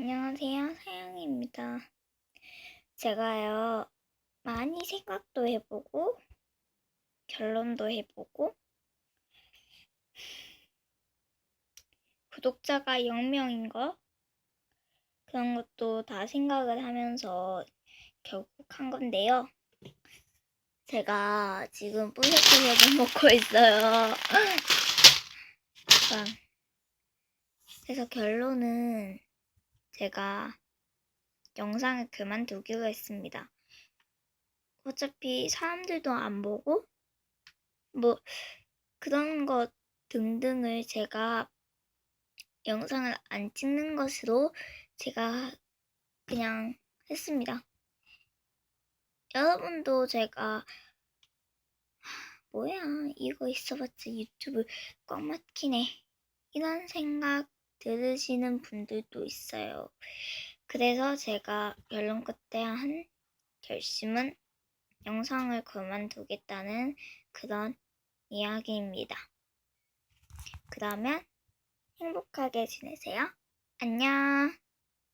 안녕하세요. 사양입니다. 제가요, 많이 생각도 해보고, 결론도 해보고, 구독자가 0명인 거, 그런 것도 다 생각을 하면서 결국 한 건데요. 제가 지금 뿌셔뿌셔도 먹고 있어요. 자, 그래서 결론은 제가 영상을 그만두기로 했습니다. 어차피 사람들도 안 보고, 뭐, 그런 것 등등을 제가 영상을 안 찍는 것으로 제가 그냥 했습니다. 여러분도 제가, 하, 뭐야, 이거 있어봤자 유튜브 꽉 막히네. 이런 생각 들으시는 분들도 있어요. 그래서 제가 결론 끝에 한 결심은 영상을 그만두겠다는 그런 이야기입니다. 그러면 행복하게 지내세요. 안녕.